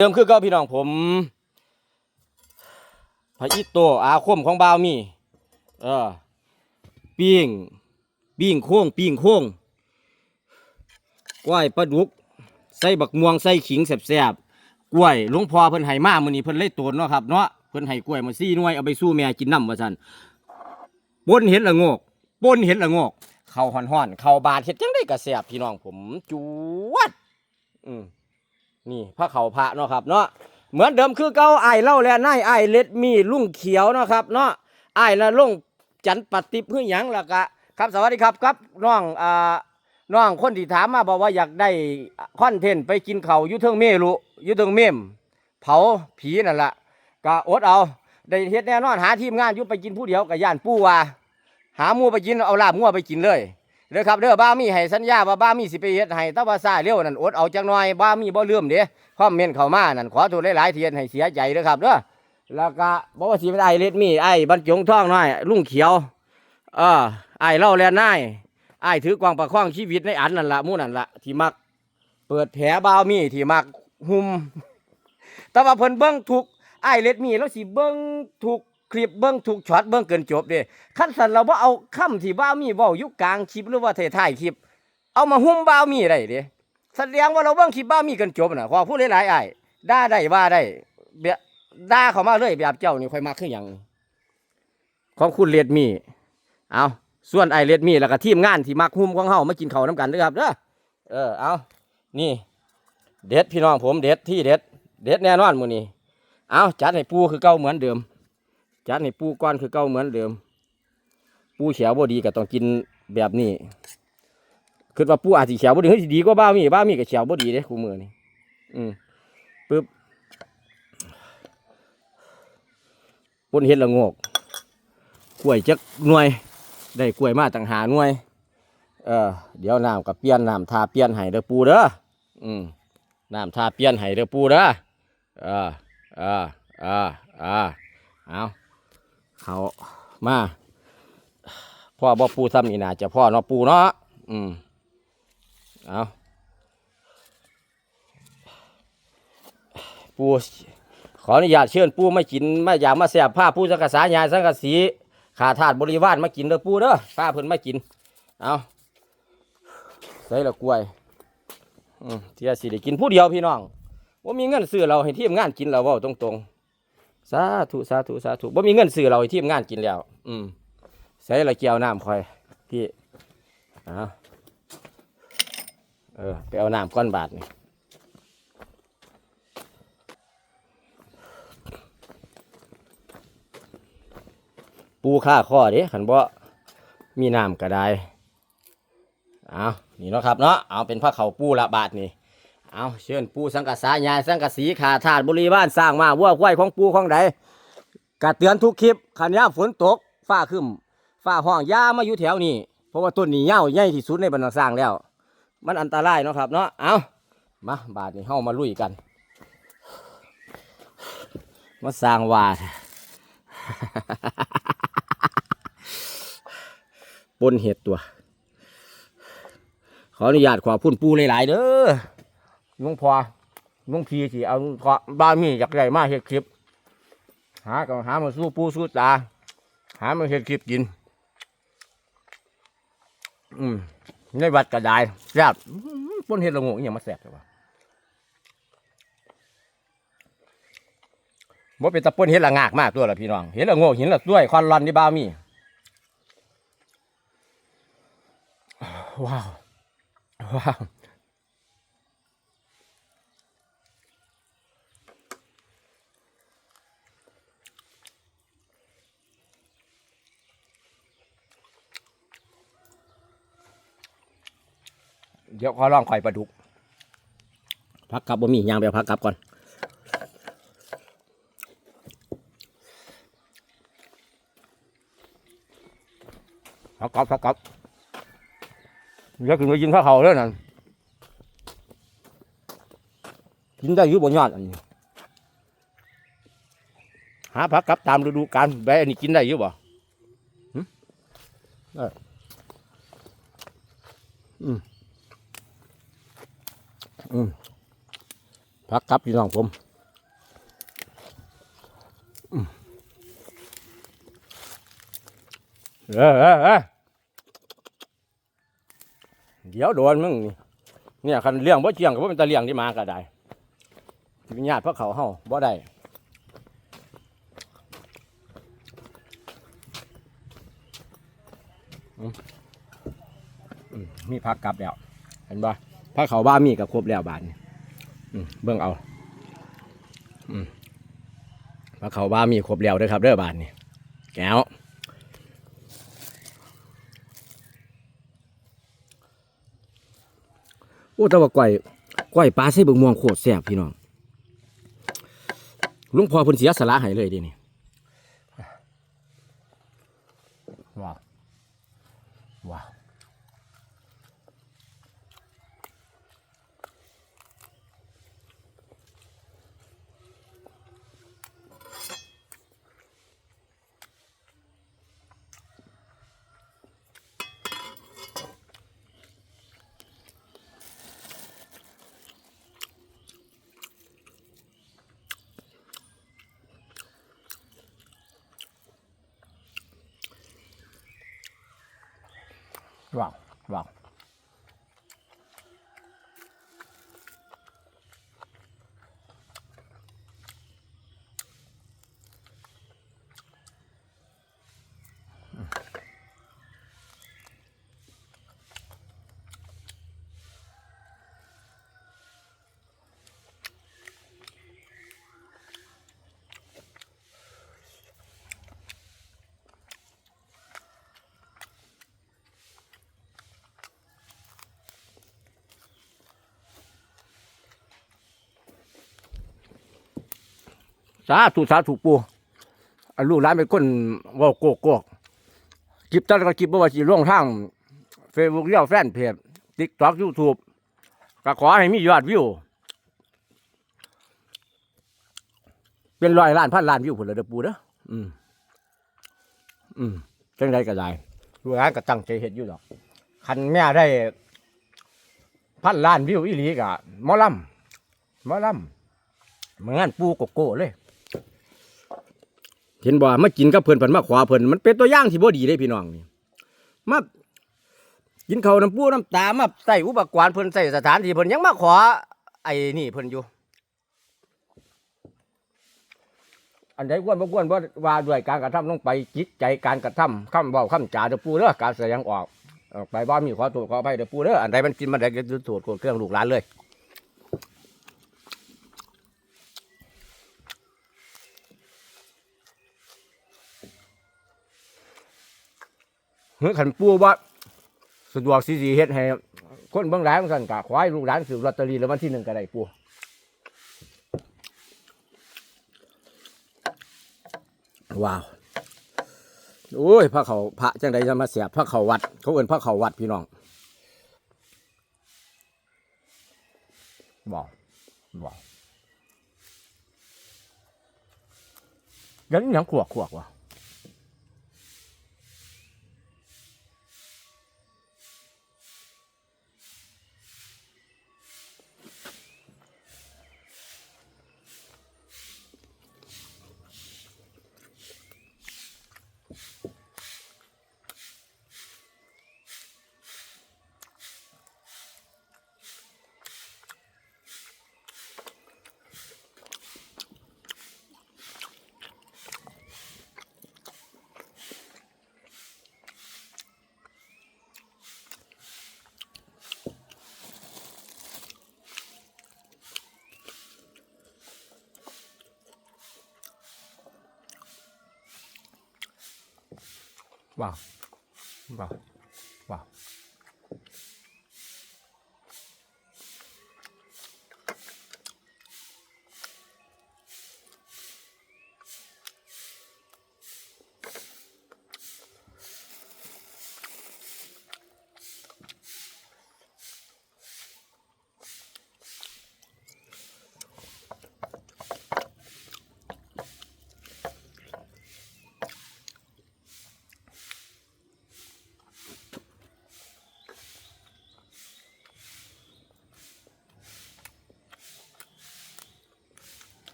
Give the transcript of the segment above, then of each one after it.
เดิมคือก็พี่น้องผมพระอิโตอาคมของบาวมี เออปิ้งปิ้งโค้งปิ้งโค้งกล้วยปลาดุก ใส่บักม่วงใส่ขิงแซ่บๆกล้วยหลวงพ่อเพิ่นให้มามื้อนี้เพิ่นเลยตวนเนาะครับเนาะเพิ่นให้กล้วยมาซี่หน่วยเอาไปสู้แม่กินน้ำว่าซั่นปนเห็ดละโงกปนเห็ดละโงกเข้าวฮ้อนๆเข้าบาดเฮ็ดจังได๋ก็แซ่บพี่น้องผมจวดอืม นี่พระเขาพระเนาะครับเนาะเหมือนเดิมคือเก่าไอาเล่าและนายไอเล็ดมีลุงเขียวเนาะครับเนาะไอ้ละลงจันปฏิเพื่อหยังล่ะกะครับสวัสดีครับครับน้องอ่าน้องคนที่ถามมาบอกว่าอยากได้คอนเทนต์ไปกินเขายุเทิงเมรุยุเทิงเมม เผาผีนั่นละก็อดเอาได้เฮ็ดแน่นอนหาทีมงานยุไปกินผู้เดียวกับย่านปู้ว่าหาหมูไปกินเอาลาบงัวไปกินเลย เด้อครับเด้อบ้ามีให้สัญญาว่าบ้ามีสิไปเฮ็ดให้แต่ว่าซาเร็วนั่นอดเอาจังหน่อยบ้ามีบ่ลืมเด้คอมเมนต์เข้ามานั่นขอโทษหลายๆเทียนให้เสียใจเด้อครับเด้อแล้วก็บ่ว่าสิเป็นไอ้เล็ดมีไอ้บรรจงท่องน้อยลุงเขียวเออไอ้เล่าแลนายไอ้ถือกวางประคองชีวิตในอันนั่นละมู่นั่นละที่มัก เปิดแผลบ้ามีที่มักหุมแต่ว่าเพิ่นเบิ่งทุกไอ้เล็ดมีแล้วสิเบิ่งทุก คลิปเบิ่งทุกช็อตเบิ่งเกินจบเด้คันสันเราบ่าเอาคำที่บ้ามีเว้าอยู่กลางคลิปหรือว่าท้ายคลิป เอามาหุ้มบ้ามีได้เด้แสดงว่าเราเบิ่งคลิปบ้ามีเกินจบน่ะขอพูดหลายๆอ้ายด่าได้ว่าได้เบียด่าเขามาเลยแบบเจ้านี่ค่อยมักคือหยังของคุณเลียดมี เอาส่วนไอเลียดมีแล้วก็ทีมงานที่มักหุ้มของเฮามากินเขาน้ำกันเด้อครับเด้อเออเอานี่ เด็ดพี่น้องผมเด็ดที่เด็ด เด็ดแน่นอนมือนี้เอาจัดให้ปูคือเก่าเหมือนเดิม จัดให้ปูก้อนคือเก่าเหมือนเดิม ปูเขียวบ่ดีก็ต้องกินแบบนี้คิดว่าปูอาจสิเขียวบ่ดีเฮ้ยดีกว่าบ้ามีบ้ามีก็เขียวบ่ดีเด้คู่มือนี่อืมปึ๊บปนเฮ็ดละโงกกล้วยจักหน่วย ได้กล้วยมาต่างหาหน่วย เออเดี๋ยวน้ำกับเปียนน้ำทาเปียนให้เด้อปูเด้ออืมน้ำทาเปียนให้เด้อปูเด้อเออเออเออเออเอา เขามาพ่อบ่ปูซ้ำนี่นาจะพ่อเนาะปูเนาะอืมเอาปูขออนุญาตเชิญปูไมากินไมาอยากมาแสบผ้าปูสังกะสายายสังกะสีขาถาดบริวารมากินเด้อปูเด้อป้าเพิ่นมากินเอาใส่ละกล้วยอืมเที่ยสิได้กินผู้เดียวพี่น้องว่ามีเงินซื้อเราให้ทีมงานกินเราเว้าตรงๆ สาธุสาธุสาธุว่มีเงินซื้อเราให้ทีมงานกินแล้ว อืมใส่ละเกียวน้ำคอยพี่เอาเออไปเอาน้ำก้อนบาทนี่ปูค่าข้อเด้ขันบ่มีน้ำก็ได้เอานี่เนาะครับเนาะเอาเป็นพระเขาปูละบาทนี่ เอาเชิญปูสังกะสายายสังกะสีขาถาดบริบ้านสร้างมาวัวควายของปูของใดกะเตือนทุกคลิปขันยาฝนตกฟ้าขึ้นฟ้าห้องยามาอยู่แถวนี้เพราะว่าต้นนี้เง่าใหญ่ที่สุดในบรรดาสร้างแล้ว มันอันตรายเนาะครับเนาะเอามาบาทนี้เฮามาลุยกันมาสร้างวาดปนเห็ดตัว ขออนุญาตขอพุ่นปูหลายๆเด้อ ลุงพอลุงพีสิเอาขอบ้านมีอยากได้มาเฮ็ดคลิป หาก็หามาสู้ปูสู้ตา หามาเฮ็ดคลิปกิน อืมในวัดกระไดแซ่บอื้อหือปนเฮ็ดละโงอย่างมาแซ่บเลยวะบ่เป็นตะปนเฮ็ดละงากมากตัวละพี่น้องเฮ็ดละโงเห็นละด้วยควันร้อนที่บ้ามี ว้าว ว้าว เดี๋ยวขอลองไข่ปลาดุกพักกลับบ่มียางไปเอาพักกลับก่อนพักกลับพักกลับเดี๋ยวขึ้นไปกินข้าวเขาแล้วนั่นกินได้อยู่บนยอดอันนี้หาผักกลับตามฤดูกาลใบอันนี้กินได้อยู่บ่หึได้อืม อืมพักครับพี่น้องผมเออเออเดี๋ยวโดนมึงนี่เนี่ยคันเลี้ยงบ่เจียงกับว่เป็นตาเลี้ยงที่มาก็ได้วิญญาติพระเขาเฮาบ่ได้มีพักกลับแล้วเห็นบ่ พักเขาบ้ามีกับครบแล้วบาทนี่อืมเบิ่งเอาพักเขาบ้ามีครบแล้วด้อครับเด้อบาทนี่แก้วโอ้ต่ว่าก้อยก้อยปลาใส่บิ่งม่วงโคตรแซ่บพี่น้องลุงพอพิ่นเสียสละให้เลยดินี่ว้าวว้าว ว้ สาธุสาธุปูอันลูกหลานเป็นคนเว่าโกกโกกคลิปตอนก็คลิปบ่ว่าสิลงทางเฟซบุ๊กเรียวแฟนเพจติ๊กต็อกยูทูบก็ขอให้มียอดวิว เป็นร้อยล้านพันล้านวิวผลเลยเด้อปูเด้ออืมอืมจังไดก็ได้ลูกหลานก็ตั้งใจเฮ็ดอยู่ดอกคันแม่ได้พันล้านวิวอีหลีกะหมอลำหมอลำเหมือนงานปูโกโก้เลย ห็นบ่มากินกับเพิ่นเพิ่นมาขวาเพิ่นมันเป็นตัวอย่างที่บ่ดีเด้พี่น้องนี่มากินเขาน้ำปูน้ำตามาใส่อุปกรณ์เพิ่นใส่สถานที่เพิ่นยังมาขอไอ้นี่เพิ่นอยู่ อันใดควรบ่ควรบ่ว่าด้วยการกระทำลงไปจิตใจการกระทำคำเว้าคำจาเด้อปูเด้อการแสดงออกออกไปบ่มีขอโทษขออภัยเด้อปูเด้ออันใดมันกินมันได้ก็โทษโกรธเครื่องลูกหลานเลย เฮ้ยขันปูว่าสะดวกสีสีเฮ็ดให้คนเบื้องหลังสั่นกะขอให้ลูกหลานซื้อลอตเตอรี่แล้ววันที่หนึ่งก็ได้ปูว้าวโอ้ยพระเขาพระจังใดจะมาเสียบพระเขาวัด เขาเอิ้นพระเขาวัดพี่น้องว้าวว้าวยังยังขวกขวกว่ะ ว้าว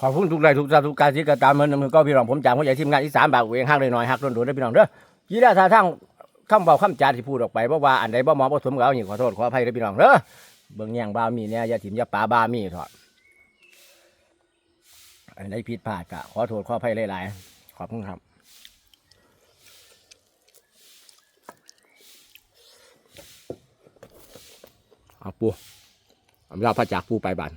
ขอบคุณทุกไลค์ทุกซับทุกการที่กระตามเหมือนมือก็พี่น้องผมจากหัวใหญ่ทีมงานอีสานบากเวงหักเลยหน่อยหักโดนๆได้พี่น้องเด้อยี่ได้ท่าทางคำเบาคำจาที่พูดออกไปเพราะว่าอันใดบ่เหมอบ่สมกับเอาอย่างขอโทษขออภัยเด้พี่น้องเด้อเบิ่งแย่งบามีเนี่ยอย่าถิ่มอย่าปาบามีเถอะอันใดผิดพลาดก็ขอโทษขออภัยหลายๆขอบคุณครับเอาปูอาเวลาพระจากปูไปบ้าน